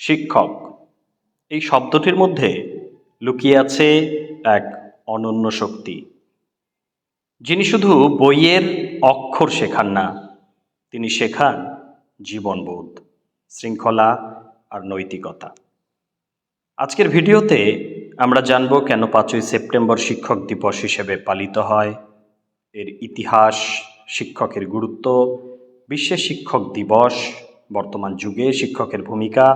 শিক্ষক। এই শব্দটির মধ্যে লুকিয়ে আছে এক অনন্য শক্তি। যিনি শুধু বইয়ের অক্ষর শেখান না, তিনি শেখান জীবনবোধ, শৃঙ্খলা আর নৈতিকতা। আজকের ভিডিওতে আমরা জানব কেন পাঁচই সেপ্টেম্বর শিক্ষক দিবস হিসেবে পালিত হয়। এর ইতিহাস, শিক্ষকের গুরুত্ব বিশ্বে শিক্ষক দিবস, বর্তমান যুগে শিক্ষকের ভূমিকা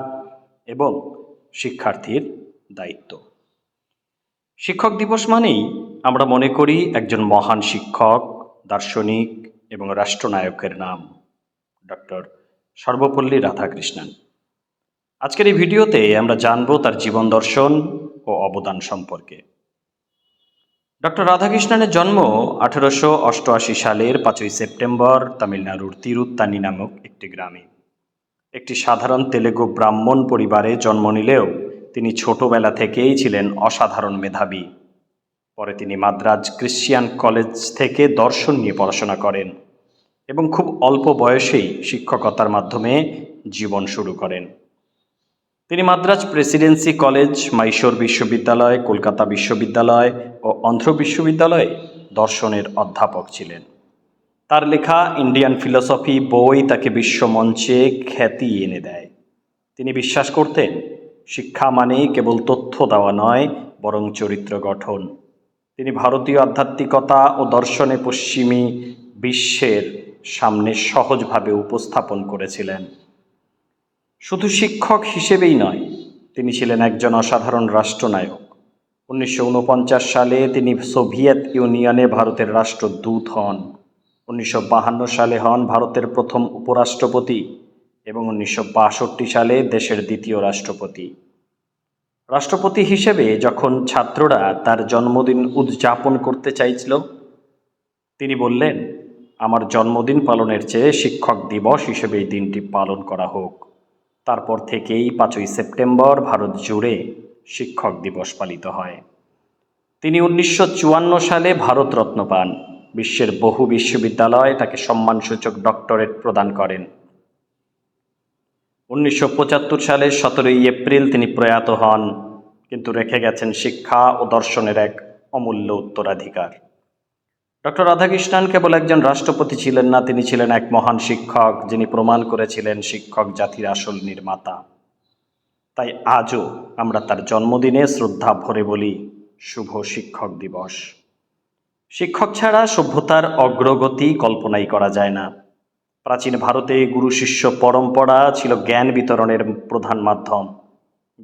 এবং শিক্ষার্থীর দায়িত্ব। শিক্ষক দিবস মানেই আমরা মনে করি একজন মহান শিক্ষক, দার্শনিক এবং রাষ্ট্রনায়কের নাম, ডক্টর সর্বপল্লী রাধাকৃষ্ণন। আজকের এই ভিডিওতে আমরা জানব তার জীবন দর্শন ও অবদান সম্পর্কে। ডক্টর রাধাকৃষ্ণনের জন্ম আঠেরোশো অষ্টআশি সালের পাঁচই সেপ্টেম্বর তামিলনাড়ুর তিরুত্তানি নামক একটি গ্রামে। একটি সাধারণ তেলেগু ব্রাহ্মণ পরিবারে জন্ম নিলেও তিনি ছোটবেলা থেকেই ছিলেন অসাধারণ মেধাবী। পরে তিনি মাদ্রাজ ক্রিশ্চিয়ান কলেজ থেকে দর্শন নিয়ে পড়াশোনা করেন এবং খুব অল্প বয়সেই শিক্ষকতার মাধ্যমে জীবন শুরু করেন। তিনি মাদ্রাজ প্রেসিডেন্সি কলেজ, মাইশোর বিশ্ববিদ্যালয়, কলকাতা বিশ্ববিদ্যালয় ও অন্ধ্র বিশ্ববিদ্যালয়ে দর্শনের অধ্যাপক ছিলেন। তার লেখা ইন্ডিয়ান ফিলসফি বই তাকে বিশ্বমঞ্চে খ্যাতি এনে দেয়। তিনি বিশ্বাস করতেন, শিক্ষা মানে কেবল তথ্য দেওয়া নয়, বরং চরিত্র গঠন। তিনি ভারতীয় আধ্যাত্মিকতা ও দর্শনে পশ্চিমী বিশ্বের সামনে সহজভাবে উপস্থাপন করেছিলেন। শুধু শিক্ষক হিসেবেই নয়, তিনি ছিলেন একজন অসাধারণ রাষ্ট্রনায়ক। উনিশশো উনপঞ্চাশ সালে তিনি সোভিয়েত ইউনিয়নে ভারতের রাষ্ট্রদূত হন। উনিশশো সালে হন ভারতের প্রথম উপরাষ্ট্রপতি এবং উনিশশো বাষট্টি সালে দেশের দ্বিতীয় রাষ্ট্রপতি। রাষ্ট্রপতি হিসেবে যখন ছাত্ররা তার জন্মদিন উদযাপন করতে চাইছিল, তিনি বললেন, আমার জন্মদিন পালনের চেয়ে শিক্ষক দিবস হিসেবে এই দিনটি পালন করা হোক। তারপর থেকেই পাঁচই সেপ্টেম্বর ভারত জুড়ে শিক্ষক দিবস পালিত হয়। তিনি উনিশশো চুয়ান্ন সালে ভারতরত্ন পান। বিশ্বের বহু বিশ্ববিদ্যালয় তাকে সম্মানসূচক ডক্টরেট প্রদান করেন। উনিশশো সালের সতেরোই এপ্রিল তিনি প্রয়াত হন, কিন্তু রেখে গেছেন শিক্ষা ও দর্শনের এক অমূল্য উত্তরাধিকার। ডক্টর রাধাকৃষ্ণন কেবল একজন রাষ্ট্রপতি ছিলেন না, তিনি ছিলেন এক মহান শিক্ষক, যিনি প্রমাণ করেছিলেন শিক্ষক জাতির আসল নির্মাতা। তাই আজও আমরা তার জন্মদিনে শ্রদ্ধা ভরে বলি, শুভ শিক্ষক দিবস। শিক্ষক ছাড়া সভ্যতার অগ্রগতি কল্পনাই করা যায় না। প্রাচীন ভারতে গুরু শিষ্য পরম্পরা ছিল জ্ঞান বিতরণের প্রধান মাধ্যম।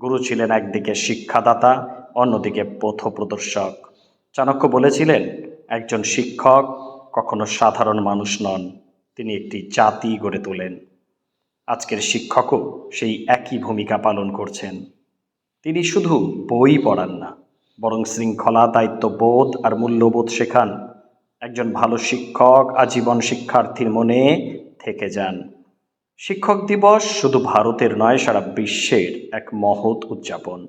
গুরু ছিলেন একদিকে শিক্ষাদাতা, অন্যদিকে পথপ্রদর্শক। চাণক্য বলেছিলেন, একজন শিক্ষক কখনো সাধারণ মানুষ নন, তিনি একটি জাতি গড়ে তোলেন। আজকের শিক্ষকও সেই একই ভূমিকা পালন করছেন। তিনি শুধু বই পড়ান না বরং শৃঙ্খলা, দায়িত্ববোধ আর মূল্যবোধ শেখান। একজন ভালো শিক্ষক আজীবন শিক্ষার্থীর মনে থেকে যান। শিক্ষক দিবস শুধু ভারতের নয়, সারা বিশ্বের এক মহৎ উদযাপন।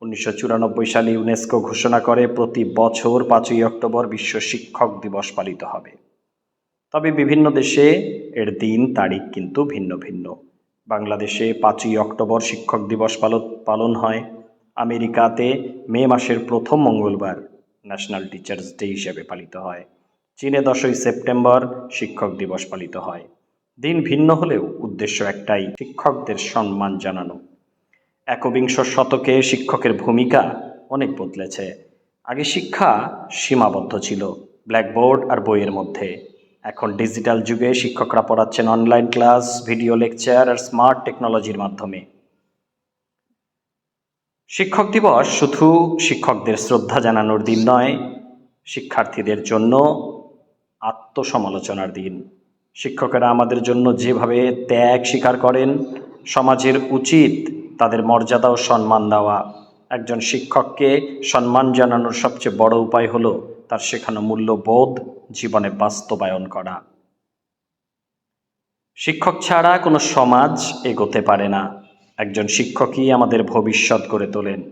উনিশশো চুরানব্বই সালে ইউনেস্কো ঘোষণা করে, প্রতি বছর পাঁচই অক্টোবর বিশ্ব শিক্ষক দিবস পালিত হবে। তবে বিভিন্ন দেশে এর দিন, তারিখ কিন্তু ভিন্ন ভিন্ন। বাংলাদেশে পাঁচই অক্টোবর শিক্ষক দিবস পালন পালন হয়। আমেরিকাতে মে মাসের প্রথম মঙ্গলবার ন্যাশনাল টিচার্স ডে হিসেবে পালিত হয়। চীনে দশই সেপ্টেম্বর শিক্ষক দিবস পালিত হয়। দিন ভিন্ন হলেও উদ্দেশ্য একটাই, শিক্ষকদের সম্মান জানানো। একবিংশ শতকে শিক্ষকের ভূমিকা অনেক বদলেছে। আগে শিক্ষা সীমাবদ্ধ ছিল, ব্ল্যাকবোর্ড আর বইয়ের মধ্যে। এখন ডিজিটাল যুগে শিক্ষকরা পড়াচ্ছেন অনলাইন ক্লাস, ভিডিও লেকচার আর স্মার্ট টেকনোলজির মাধ্যমে। শিক্ষক দিবস শুধু শিক্ষকদের শ্রদ্ধা জানানোর দিন নয়, শিক্ষার্থীদের জন্য আত্মসমালোচনার দিন। শিক্ষকেরা আমাদের জন্য যেভাবে ত্যাগ স্বীকার করেন, সমাজের উচিত তাদের মর্যাদা ও সম্মান দেওয়া। একজন শিক্ষককে সম্মান জানানোর সবচেয়ে বড় উপায় হলো তার শেখানো মূল্যবোধ, জীবনে বাস্তবায়ন করা। শিক্ষক ছাড়া কোনো সমাজ এগোতে পারে না। একজন শিক্ষকই আমাদের ভবিষ্যৎ করে তোলেন।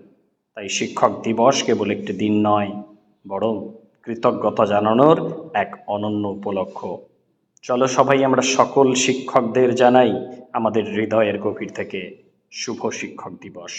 তাই শিক্ষক দিবস কেবল একটি দিন নয়, বরং কৃতজ্ঞতা জানানোর এক অনন্য উপলক্ষ। চলো সবাই আমরা সকল শিক্ষকদের জানাই আমাদের হৃদয়ের গভীর থেকে শুভ শিক্ষক দিবস।